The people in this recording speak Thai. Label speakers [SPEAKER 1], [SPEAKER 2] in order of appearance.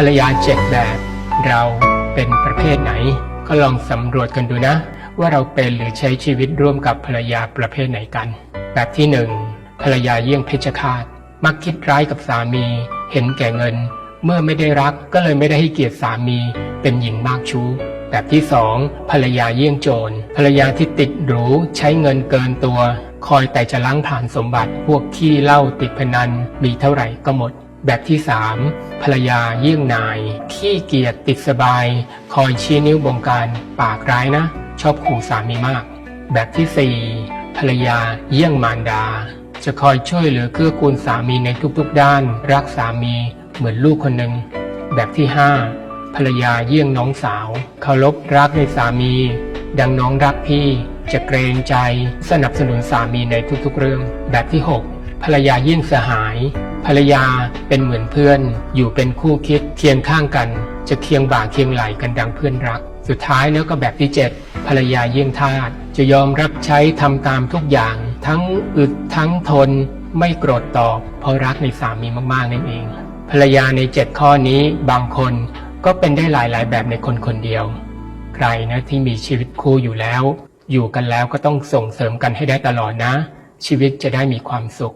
[SPEAKER 1] รรยาเจ็ดแบบ เราเป็นประเภทไหน ก็ลองสำรวจกันดูนะ ว่าเราเป็นหรือใช้ชีวิตร่วมกับภรรยาประเภทไหนกัน แบบที่หนึ่งภรรยาเยี่ยงเพชฌฆาต มักคิดร้ายกับสามี เห็นแก่เงิน เมื่อไม่ได้รักก็เลยไม่ได้ให้เกียรติสามี เป็นหญิงมากชู้ แบบที่สองภรรยาเยี่ยงโจร ภรรยาที่ติดหรูใช้เงินเกินตัว คอยแต่จะล้างผ่านสมบัติ พวกขี้เหล้าติดพนัน มีเท่าไหร่ก็หมด แบบที่สามภรรยาเยี่ยงนาย ขี้เกียจติดสบาย คอยชี้นิ้วบงการปากร้ายนะ ชอบขู่สามีมาก แบบที่สี่ภรรยาเยี่ยงมารดา จะคอยช่วยเหลือเกื้อกูลสามีในทุกๆด้าน รักสามีเหมือนลูกคนหนึ่ง แบบที่ห้าภรรยาเยี่ยงน้องสาวเคารพรักในสามี ดังน้องรักพี่จะเกรงใจสนับสนุนสามีในทุกๆเรื่อง แบบที่หก ภรรยายี่งสหาย ภรรยาเป็นเหมือนเพื่อน อยู่เป็นคู่คิดเคียงข้างกัน จะเคียงบ่าเคียงไหลกันดังเพื่อนรัก สุดท้ายแล้วก็แบบที่ 7 ภรรยาเยี่ยงทาสจะยอมรับใช้ทำตามทุกอย่าง ทั้งอึดทั้งทน ไม่โกรธตอบ เพราะรักในสามีมากๆนั่นเอง ภรรยาใน 7 ข้อนี้บางคนก็เป็นได้หลายๆ แบบในคนคนเดียว ใครนะที่มีชีวิตคู่อยู่แล้ว อยู่กันแล้วก็ต้องส่งเสริมกันให้ได้ตลอดนะ ชีวิตจะได้มีความสุข